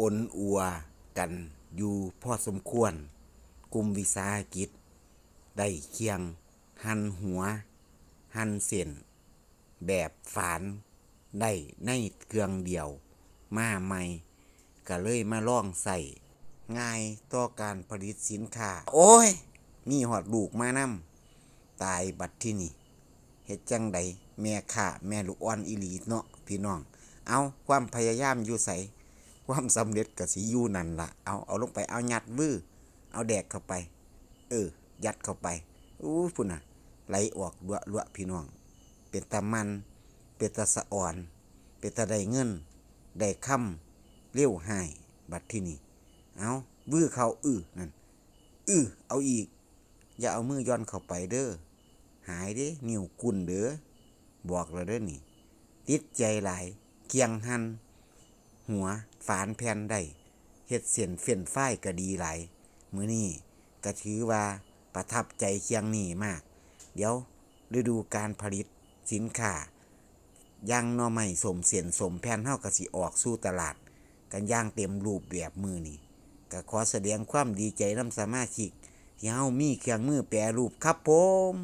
อนอัวกันอยู่พอสมควร กลุ่มวิสาหกิจ ได้เคียง หันหัว หันเส้น แบบฝาน ได้ในเครื่องเดียว มาใหม่ก็เลยมาล่องใส่ง่ายต่อการผลิตสินค้า โอ้ย มีหอดลูกมานำตายบัดที่นี่เฮ็ดจังใดแม่ข้าแม่ลูกอ่อนอีหลีเนาะพี่น้อง เอาความพยายามอยู่ใส ความสำเร็จก็สิอยู่นั่นละเอาเอาลงไปเอายัดวื้อเอาแดกเข้าไป เออ ยัดเข้าไปอู้พุ่นน่ะ ไหลออกลวลวพี่น้อง เป็นตามัน เป็นตาสะอ่อน เป็นตาได้เงิน ได้คำเลี้ยวหายบัดที่นี่เอาวื้อเขาอื้อนั่นอื้อเอาอีก อย่าเอามือย้อนเข้าไปเด้อหายเด้นิ้วกุนเด้อบอกแล้วเด้อนี่ติดใจหลายเคียงหันหัว ฝานแผ่นได้เฮ็ดเสียนเฟียนฝ้ายก็ดีหลายมื้อนี้ก็ถือว่าประทับใจเคียงนี่มาก เดี๋ยวฤดูการผลิตสินค้าย่างน่อไม้สมเสียนสมแผ่นเฮาก็สิออกสู่ตลาด กันย่างเต็มรูปแบบมือนี่ก็ขอแสดงความดีใจนำสมาชิกที่เฮามีเครื่องมือแปรรูปครับผม